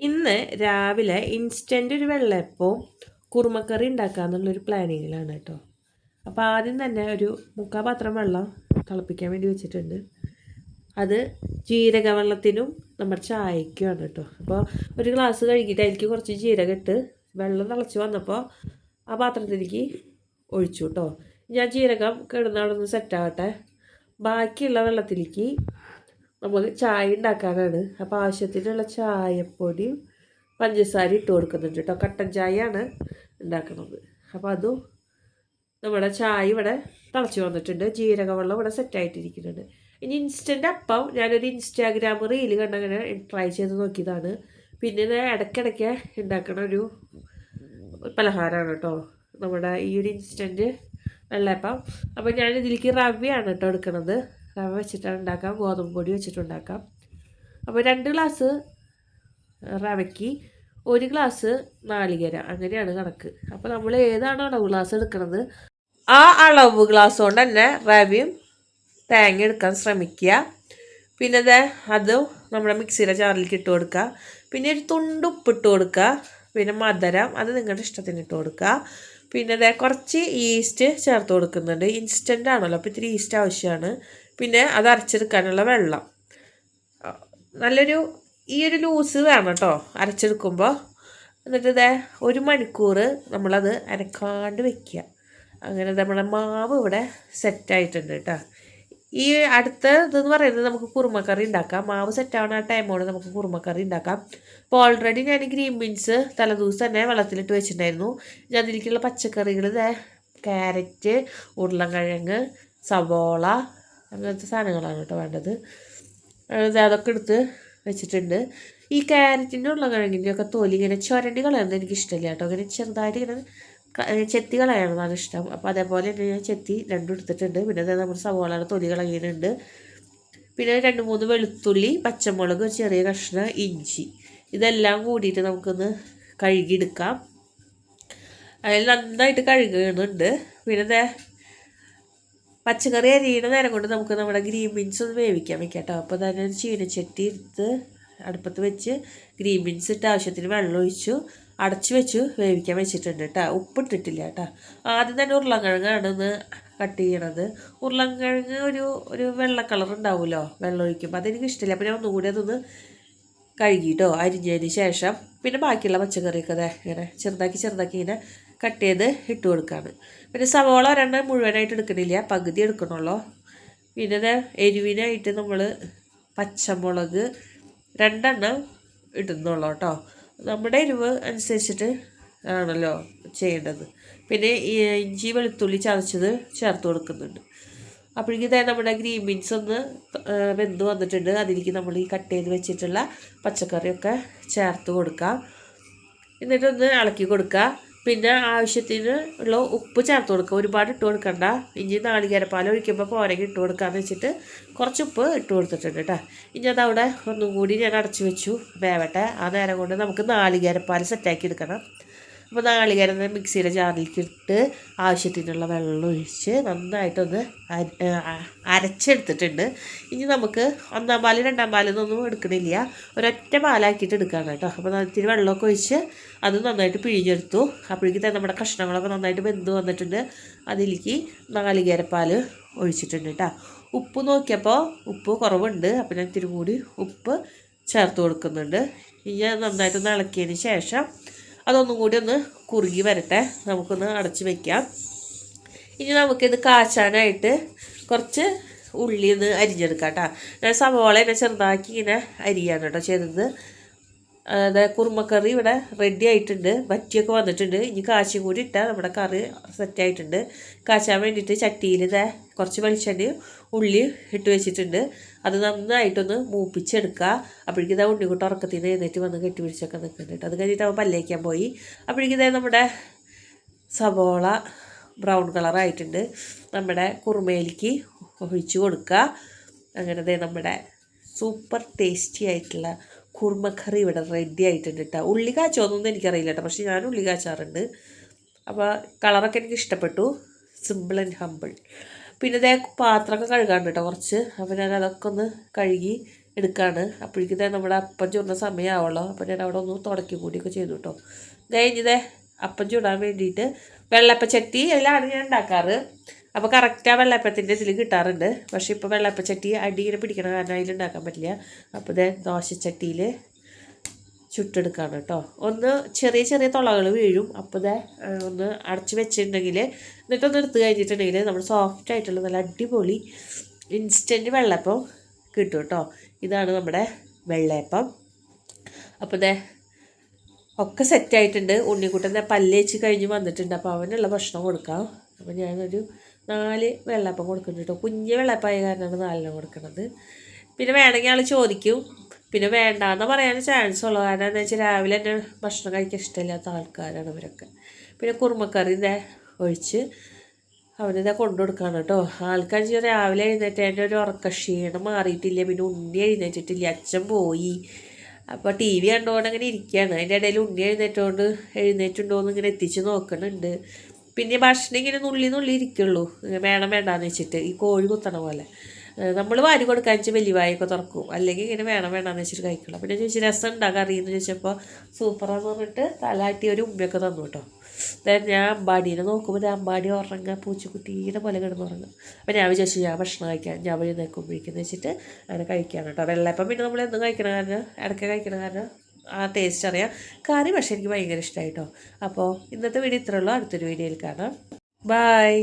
ഇന്ന് രാവിലെ ഇൻസ്റ്റന്റ് ഒരു വെള്ളയപ്പവും കുറുമക്കറി ഉണ്ടാക്കാന്നുള്ളൊരു പ്ലാനിങ്ങിലാണ് കേട്ടോ അപ്പോൾ ആദ്യം തന്നെ ഒരു മുക്കാൽ പാത്രം വെള്ളം തിളപ്പിക്കാൻ വേണ്ടി വെച്ചിട്ടുണ്ട്. അത് ജീരക വെള്ളത്തിനും നമ്മുടെ ചായക്കുമാണ് കേട്ടോ അപ്പോൾ ഒരു ഗ്ലാസ് കഴുകിയിട്ട് അതിലേക്ക് കുറച്ച് ജീരകം ഇട്ട് വെള്ളം തിളച്ച് വന്നപ്പോൾ ആ പാത്രത്തിലേക്ക് ഒഴിച്ചു കേട്ടോ ഞാൻ ജീരകം കിടന്നവിടെ നിന്ന് സെറ്റാവട്ടെ ബാക്കിയുള്ള വെള്ളത്തിലേക്ക് നമുക്ക് ചായ ഉണ്ടാക്കാനാണ്. അപ്പോൾ ആവശ്യത്തിനുള്ള ചായപ്പൊടിയും പഞ്ചസാര ഇട്ട് കൊടുക്കുന്നുണ്ട് കേട്ടോ. കട്ടൻ ചായയാണ് ഉണ്ടാക്കുന്നത്. അപ്പോൾ അതും നമ്മുടെ ചായ ഇവിടെ തിളച്ച് വന്നിട്ടുണ്ട്. ജീരക വെള്ളം ഇവിടെ സെറ്റായിട്ടിരിക്കുന്നുണ്ട് ഇനി ഇൻസ്റ്റന്റ് അപ്പം ഞാനൊരു ഇൻസ്റ്റാഗ്രാം റീൽ കണ്ടങ്ങനെ ട്രൈ ചെയ്ത് നോക്കിയതാണ്. പിന്നെ ഇത് ഇടയ്ക്കിടയ്ക്ക് ഉണ്ടാക്കണ ഒരു പലഹാരമാണ് കേട്ടോ. നമ്മുടെ ഈ ഒരു ഇൻസ്റ്റന്റ് വെള്ളയപ്പം. അപ്പോൾ ഞാൻ ഇതിലേക്ക് റവയാണ് കേട്ടോ എടുക്കുന്നത് റവ വെച്ചിട്ടാണ് ഉണ്ടാക്കാം ഗോതമ്പ് പൊടി വെച്ചിട്ടുണ്ടാക്കാം അപ്പോൾ രണ്ട് ഗ്ലാസ് റവയ്ക്ക് ഒരു ഗ്ലാസ് നാളികേര. അങ്ങനെയാണ് കണക്ക്. അപ്പോൾ നമ്മൾ ഏതാണ് അളവ് ഗ്ലാസ് എടുക്കുന്നത് ആ അളവ് ഗ്ലാസ് കൊണ്ട് തന്നെ റവയും തേങ്ങ എടുക്കാൻ ശ്രമിക്കുക. പിന്നെ അത് അതും നമ്മുടെ മിക്സിയുടെ ചാറിലേക്ക് ഇട്ട് കൊടുക്കുക. പിന്നെ ഒരു തുണ്ട് ഉപ്പിട്ട് കൊടുക്കുക. പിന്നെ മധുരം അത് നിങ്ങളുടെ ഇഷ്ടത്തിന് ഇട്ട് കൊടുക്കുക. പിന്നെ അതെ കുറച്ച് ഈസ്റ്റ് ചേർത്ത് കൊടുക്കുന്നുണ്ട്. ഇൻസ്റ്റന്റ് ആണല്ലോ. അപ്പോൾ ഇത്തിരി ഈസ്റ്റ് ആവശ്യമാണ്. പിന്നെ അത് അരച്ചെടുക്കാനുള്ള വെള്ളം. നല്ലൊരു ഈ ഒരു ലൂസ് വേണം കേട്ടോ അരച്ചെടുക്കുമ്പോൾ എന്നിട്ട് ഇതേ ഒരു മണിക്കൂർ നമ്മളത് അരക്കാണ്ട് വെക്കുക. അങ്ങനെ നമ്മുടെ മാവ് ഇവിടെ സെറ്റായിട്ടുണ്ട് കേട്ടോ ഈ അടുത്ത ഇതെന്ന് പറയുന്നത് നമുക്ക് കുറുമക്കറി ഉണ്ടാക്കാം. മാവ് സെറ്റാവുന്ന ആ ടൈമോടെ നമുക്ക് കുറുമക്കറി ഉണ്ടാക്കാം. അപ്പോൾ ഓൾറെഡി ഞാൻ ഗ്രീൻ ബീൻസ് തലേദിവസം തന്നെ വെള്ളത്തിലിട്ട് വെച്ചിട്ടുണ്ടായിരുന്നു. ഞാൻ അതിലേക്കുള്ള പച്ചക്കറികൾ ക്യാരറ്റ് ഉരുളക്കിഴങ്ങ് സവോള അങ്ങനത്തെ സാധനങ്ങളാണ് കേട്ടോ വേണ്ടത്. അതൊക്കെ എടുത്ത് വെച്ചിട്ടുണ്ട്. ഈ ക്യാരറ്റിന്റെ ഉരുളൻകിഴങ്ങിന്റെ ഒക്കെ തൊലി ഇങ്ങനെ ചുരണ്ടി കളയുന്നത് എനിക്കിഷ്ടമില്ല കേട്ടോ. അങ്ങനെ ചെറുതായിട്ട് ഇങ്ങനെ ചെത്തി കളയണതാണ് ഇഷ്ടം. അപ്പോൾ അതേപോലെ തന്നെ ഞാൻ ചെത്തി രണ്ടും എടുത്തിട്ടുണ്ട്. പിന്നെ അതായത് നമ്മുടെ സവോളയുടെ തൊലി കളയുന്നുണ്ട്. പിന്നെ രണ്ട് മൂന്ന് വെളുത്തുള്ളി പച്ചമുളക് ഒരു ചെറിയ കഷ്ണം ഇഞ്ചി. ഇതെല്ലാം കൂടിയിട്ട് നമുക്കൊന്ന് കഴുകിയെടുക്കാം. അതിൽ നന്നായിട്ട് കഴുകുന്നുണ്ട്. പിന്നെ പച്ചക്കറി അരിയുടെ നേരം കൊണ്ട് നമുക്ക് നമ്മുടെ ഗ്രീൻ ബീൻസ് ഒന്ന് വേവിക്കാൻ വെക്കാം കേട്ടോ. അപ്പോൾ തന്നെ ചീനച്ചട്ടി എടുത്ത് അടുപ്പത്ത് വെച്ച് ഗ്രീൻ ബീൻസ് ഇട്ട് ആവശ്യത്തിന് വെള്ളം ഒഴിച്ചു അടച്ചു വെച്ചു വേവിക്കാൻ വെച്ചിട്ടുണ്ട് കേട്ടോ. ഉപ്പിട്ടിട്ടില്ല കേട്ടോ. ആദ്യം തന്നെ ഉരുളക്കിഴങ്ങാണ് ഒന്ന് കട്ട് ചെയ്യണത്. ഉരുളക്കിഴങ്ങ് ഒരു ഒരു വെള്ള കളർ ഉണ്ടാവുമല്ലോ വെള്ളം ഒഴിക്കുമ്പോൾ. അതെനിക്ക് ഇഷ്ടമില്ല. അപ്പോൾ ഞാൻ ഒന്നുകൂടി അതൊന്ന് കഴുകിയിട്ടോ അരിഞ്ഞതിന് ശേഷം. പിന്നെ ബാക്കിയുള്ള പച്ചക്കറിയൊക്കെ അതെ ഇങ്ങനെ ചെറുതാക്കി ചെറുതാക്കി ഇങ്ങനെ കട്ട് ചെയ്ത് ഇട്ട് കൊടുക്കുകയാണ് പിന്നെ സവോള ഒരെണ്ണം മുഴുവനായിട്ട് എടുക്കണില്ല പകുതി എടുക്കണുള്ളൂ. പിന്നെ എരിവിനായിട്ട് നമ്മൾ പച്ചമുളക് രണ്ടെണ്ണം ഇടുന്നുള്ളൂ കേട്ടോ. നമ്മുടെ എരിവ് അനുസരിച്ചിട്ട് ആണല്ലോ ചെയ്യേണ്ടത്. പിന്നെ ഇഞ്ചി വെളുത്തുള്ളി ചതച്ചത് ചേർത്ത് കൊടുക്കുന്നുണ്ട്. അപ്പോഴേക്കും ഇതേ നമ്മുടെ ഗ്രീൻ ബീൻസ് ഒന്ന് വെന്ത് വന്നിട്ടുണ്ട്. അതിലേക്ക് നമ്മൾ ഈ കട്ട് ചെയ്ത് വെച്ചിട്ടുള്ള പച്ചക്കറിയൊക്കെ ചേർത്ത് കൊടുക്കാം. എന്നിട്ടൊന്ന് ഇളക്കി കൊടുക്കുക പിന്നെ ആവശ്യത്തിന് ഉള്ള ഉപ്പ് ചേർത്ത് കൊടുക്കുക. ഒരുപാട് ഇട്ട് കൊടുക്കണ്ട. ഇനി നാളികേരപ്പാൽ ഒഴിക്കുമ്പോൾ പോരെങ്കിൽ ഇട്ട് കൊടുക്കാമെന്ന് വെച്ചിട്ട് കുറച്ച് ഉപ്പ് ഇട്ട് കൊടുത്തിട്ടുണ്ട് കേട്ടോ. ഇനി അതവിടെ ഒന്നും കൂടി ഞാൻ അടച്ചു വെച്ചു. വേവട്ടെ. ആ നേരം കൊണ്ട് നമുക്ക് നാളികേരപ്പാൽ സെറ്റാക്കി എടുക്കണം. അപ്പോൾ നാളികേരം മിക്സിയുടെ ചാറിലേക്കിട്ട് ആവശ്യത്തിനുള്ള വെള്ളം ഒഴിച്ച് നന്നായിട്ടൊന്ന് അരച്ചെടുത്തിട്ടുണ്ട്. ഇനി നമുക്ക് ഒന്നാം പാൽ രണ്ടാം പാലൊന്നും എടുക്കണില്ല. ഒരൊറ്റ പാലാക്കിയിട്ട് എടുക്കുകയാണ് കേട്ടോ. അപ്പോൾ ഇത്തിരി വെള്ളമൊക്കെ ഒഴിച്ച് അത് നന്നായിട്ട് പിഴിഞ്ഞെടുത്തു. അപ്പോഴേക്കും തന്നെ നമ്മുടെ കഷ്ണങ്ങളൊക്കെ നന്നായിട്ട് വെന്ത് വന്നിട്ടുണ്ട്. അതിലേക്ക് നാളികേരപ്പാൽ ഒഴിച്ചിട്ടുണ്ട് കേട്ടോ. ഉപ്പ് നോക്കിയപ്പോൾ ഉപ്പ് കുറവുണ്ട്. അപ്പോൾ ഞാൻ ഇത്തിരി കൂടി ഉപ്പ് ചേർത്ത് കൊടുക്കുന്നുണ്ട്. ഇനി നന്നായിട്ടൊന്ന് ഇളക്കിയതിന് ശേഷം അതൊന്നും കൂടി ഒന്ന് കുറുകി വരട്ടെ. നമുക്കൊന്ന് അടച്ച് വെക്കാം. ഇനി നമുക്കിത് കാച്ചാനായിട്ട് കുറച്ച് ഉള്ളി ഒന്ന് അരിഞ്ഞെടുക്കാം കേട്ടോ. ഞാൻ സവോള എന്നെ ചെറുതാക്കി ഇങ്ങനെ അരിയാണ് കേട്ടോ അതായത് കുറുമക്കറി ഇവിടെ റെഡി ആയിട്ടുണ്ട്. വറ്റിയൊക്കെ വന്നിട്ടുണ്ട്. ഇനി കാശും കൂടി ഇട്ടാൽ നമ്മുടെ കറി സെറ്റ് ആയിട്ടുണ്ട്. കാച്ചാൻ വേണ്ടിയിട്ട് ചട്ടിയിൽ ഇതേ കുറച്ച് വെളിച്ചെണ്ണയും ഉള്ളി ഇട്ട് വെച്ചിട്ടുണ്ട്. അത് നന്നായിട്ടൊന്ന് മൂപ്പിച്ചെടുക്കുക അപ്പോഴേക്കും ഇതാ ഉണ്ണിക്കുട്ട ഉറക്കത്തിൽ നിന്ന് എഴുന്നേറ്റ് വന്ന് കെട്ടിപ്പിടിച്ചൊക്കെ നിൽക്കുന്നുണ്ട് അത് കഴിഞ്ഞിട്ട് അവൻ പല്ലേക്കാൻ പോയി. അപ്പോഴേക്കും ഇതേ നമ്മുടെ സവോള ബ്രൗൺ കളറായിട്ടുണ്ട് നമ്മുടെ കുറുമയിലേക്ക് ഒഴിച്ചു കൊടുക്കുക അങ്ങനെ നമ്മുടെ സൂപ്പർ ടേസ്റ്റി ആയിട്ടുള്ള കുറുമക്കറി ഇവിടെ റെഡി ആയിട്ടുണ്ട് കേട്ടോ ഉള്ളി കാച്ചോന്നൊന്നും എനിക്കറിയില്ല കേട്ടോ പക്ഷേ ഞാൻ ഉള്ളി കാച്ചാറുണ്ട്. അപ്പോൾ കളറൊക്കെ എനിക്ക് ഇഷ്ടപ്പെട്ടു. സിമ്പിൾ ആൻഡ് ഹമ്പിൾ പിന്നെ ഇതേ പാത്രമൊക്കെ കഴുകാണ്ട് കേട്ടോ കുറച്ച്. അപ്പോൾ ഞാൻ അതൊക്കെ ഒന്ന് കഴുകി എടുക്കാണ്. അപ്പോഴേക്കും തന്നെ നമ്മുടെ അപ്പം ചൂടുന്ന സമയമാവുള്ളൂ അപ്പോൾ ഞാൻ അവിടെ ഒന്ന് തുടക്കി കൂടിയൊക്കെ ചെയ്തു കേട്ടോ കഴിഞ്ഞതേ അപ്പം ചൂടാൻ വേണ്ടിയിട്ട് വെള്ളപ്പച്ചട്ടി എല്ലാം ഞാൻ ഉണ്ടാക്കാറ്. അപ്പോൾ കറക്റ്റ് ആ വെള്ളപ്പത്തിന്റെ ഇതിൽ കിട്ടാറുണ്ട്. പക്ഷേ ഇപ്പോൾ വെള്ളപ്പച്ചട്ടി അടിയിൽ പിടിക്കണം കാരണം അതിൽ ഉണ്ടാക്കാൻ പറ്റില്ല. അപ്പോൾ ഇതേ ദോശച്ചട്ടിയിൽ ചുട്ടെടുക്കാണ് കേട്ടോ. ഒന്ന് ചെറിയ ചെറിയ തുളകൾ വീഴും. അപ്പോൾ ഇതേ ഒന്ന് അടച്ച് വെച്ചിട്ടുണ്ടെങ്കിൽ എന്നിട്ടൊന്ന് എടുത്ത് കഴിഞ്ഞിട്ടുണ്ടെങ്കിൽ നമ്മൾ സോഫ്റ്റ് ആയിട്ടുള്ള നല്ല അടിപൊളി ഇൻസ്റ്റന്റ് വെള്ളപ്പം കിട്ടും കേട്ടോ. ഇതാണ് നമ്മുടെ വെള്ളയപ്പം. അപ്പോൾ ഇതേ ഒക്കെ സെറ്റായിട്ടുണ്ട് ഉണ്ണിക്കുട്ടന്റെ പല്ലേച്ച് കഴിഞ്ഞ് വന്നിട്ടുണ്ട്. അപ്പോൾ അവനുള്ള ഭക്ഷണം കൊടുക്കാം. അപ്പോൾ ഞാനൊരു നാല് വെള്ളപ്പം കൊടുക്കുന്നുണ്ട് കേട്ടോ കുഞ്ഞ് വെള്ളപ്പായ കാരണമാണ് നാലെണ്ണം കൊടുക്കുന്നത്. പിന്നെ വേണമെങ്കിൽ ആൾ ചോദിക്കും. പിന്നെ വേണ്ടാന്ന് പറയാൻ ചാൻസ് ഉള്ളൂ. കാരണം എന്താ വെച്ചാൽ രാവിലെ തന്നെ ഭക്ഷണം കഴിക്കാൻ ഇഷ്ടമില്ലാത്ത ആൾക്കാരാണ് ഇവരൊക്കെ. പിന്നെ കുറുമക്കറി ഇതേ ഒഴിച്ച് അവനിതാ കൊണ്ടു കൊടുക്കാണ് കേട്ടോ ആൾക്കാർ രാവിലെ എഴുന്നേറ്റ് എന്റെ ഒരു ഉറക്ക ക്ഷീണം മാറിയിട്ടില്ല. പിന്നെ ഉണ്ണി എഴുന്നേറ്റിട്ടില്ല. അച്ഛൻ പോയി. അപ്പോൾ ടി വി കണ്ടുകൊണ്ട് അങ്ങനെ ഇരിക്കുകയാണ് അതിന്റെ ഇടയിൽ ഉണ്ണി എഴുന്നേറ്റോണ്ട് എഴുന്നേറ്റുണ്ടോ എന്ന് ഇങ്ങനെ എത്തിച്ച് നോക്കുന്നുണ്ട് പിന്നെ ഭക്ഷണം ഇങ്ങനെ നുള്ളി നുള്ളി ഇരിക്കുള്ളൂ. വേണം വേണ്ടാന്ന് വെച്ചിട്ട്. ഈ കോഴി കുത്തണ പോലെ. നമ്മൾ വാരി കൊടുക്കാൻ വെച്ചാൽ വലിയ വായൊക്കെ തുറക്കും. അല്ലെങ്കിൽ ഇങ്ങനെ വേണം വേണ്ടാന്ന് വെച്ചിട്ട് കഴിക്കുള്ളൂ. പിന്നെ ചോദിച്ചു രസം ഉണ്ടാക്കാൻ അറിയുമെന്ന് ചോദിച്ചപ്പോൾ സൂപ്പറാന്ന് പറഞ്ഞിട്ട് തലാട്ടി ഒരു ഉമ്മയൊക്കെ തന്നു കേട്ടോ. ഞാൻ അമ്പാടീനെ നോക്കുമ്പോൾ ഞാൻ അമ്പാടി ഉറങ്ങുക പൂച്ചക്കുട്ടീനെ പോലെ കിടന്ന് ഉറങ്ങുക അപ്പോൾ ഞാൻ വിചാരിച്ചു ഞാൻ ഭക്ഷണം കഴിക്കാം. ഞാൻ വഴി നിൽക്കുമ്പോഴേക്കെന്ന് വെച്ചിട്ട് അങ്ങനെ കഴിക്കാൻ കേട്ടോ. വെള്ളപ്പം പിന്നെ നമ്മൾ എന്നും കഴിക്കണ കാരണം? ഇടയ്ക്ക് കഴിക്കണ കാരണം? ആ ടേസ്റ്റ് അറിയാം. കറി പക്ഷേ എനിക്ക് ഭയങ്കര ഇഷ്ടമായി കേട്ടോ അപ്പോൾ ഇന്നത്തെ വീഡിയോ ഇത്രയുള്ളൂ അടുത്തൊരു വീഡിയോയിൽ കാണാം. ബായ്